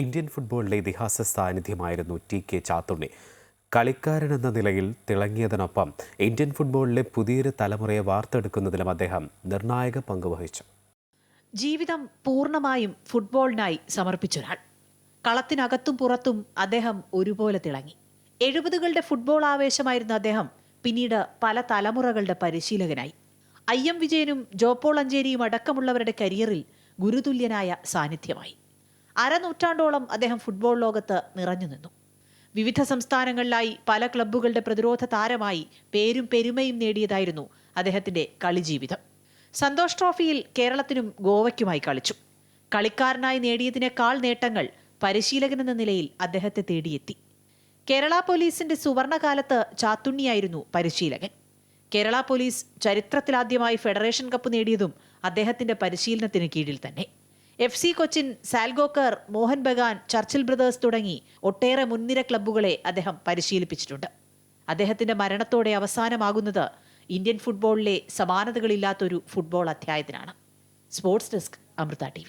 Indian ഫുട്ബോളിലെ ഇതിഹാസ സാന്നിധ്യമായിരുന്നു ടി കെ ചാത്തുണ്ണി. കളിക്കാരനെന്ന നിലയിൽ തിളങ്ങിയതിനൊപ്പം ഇന്ത്യൻ ഫുട്ബോളിലെ പുതിയൊരു തലമുറയെ വാർത്തെടുക്കുന്നതിലും അദ്ദേഹം നിർണായക പങ്ക് വഹിച്ചു. ജീവിതം പൂർണമായും ഫുട്ബോളിനായി സമർപ്പിച്ചൊരാൾ കളത്തിനകത്തും പുറത്തും അദ്ദേഹം ഒരുപോലെ തിളങ്ങി. എഴുപതുകളുടെ ഫുട്ബോൾ ആവേശമായിരുന്ന അദ്ദേഹം പിന്നീട് പല തലമുറകളുടെ പരിശീലകനായി. ഐ എം വിജയനും ജോപ്പോൾ അഞ്ചേരിയും അടക്കമുള്ളവരുടെ കരിയറിൽ ഗുരുതുല്യനായ സാന്നിധ്യമായി. അരനൂറ്റാണ്ടോളം അദ്ദേഹം ഫുട്ബോൾ ലോകത്ത് നിറഞ്ഞു നിന്നു. വിവിധ സംസ്ഥാനങ്ങളിലായി പല ക്ലബ്ബുകളുടെ പ്രതിരോധ താരമായി പേരും പെരുമയും നേടിയതായിരുന്നു അദ്ദേഹത്തിന്റെ കളിജീവിതം. സന്തോഷ് ട്രോഫിയിൽ കേരളത്തിനും ഗോവയ്ക്കുമായി കളിച്ചു. കളിക്കാരനായി നേടിയതിനേക്കാൾ നേട്ടങ്ങൾ പരിശീലകനെന്ന നിലയിൽ അദ്ദേഹത്തെ തേടിയെത്തി. കേരള പോലീസിന്റെ സുവർണകാലത്ത് ചാത്തുണ്ണിയായിരുന്നു പരിശീലകൻ. കേരള പോലീസ് ചരിത്രത്തിലാദ്യമായി ഫെഡറേഷൻ കപ്പ് നേടിയതും അദ്ദേഹത്തിന്റെ പരിശീലനത്തിന് കീഴിൽ തന്നെ. F C Cochin Salgaocar Mohun Bagan Churchill Brothers തുടങ്ങി ഒട്ടേറെ മുൻനിര ക്ലബ്ബുകളെ അദ്ദേഹം പരിശീലിപ്പിച്ചിട്ടുണ്ട്. അദ്ദേഹത്തിന്റെ മരണത്തോടെ അവസാനമാകുന്നത് ഇന്ത്യൻ ഫുട്ബോളിലെ സമാനതകളില്ലാത്തൊരു football അധ്യായത്തിനാണ്. Sports desk Amrita T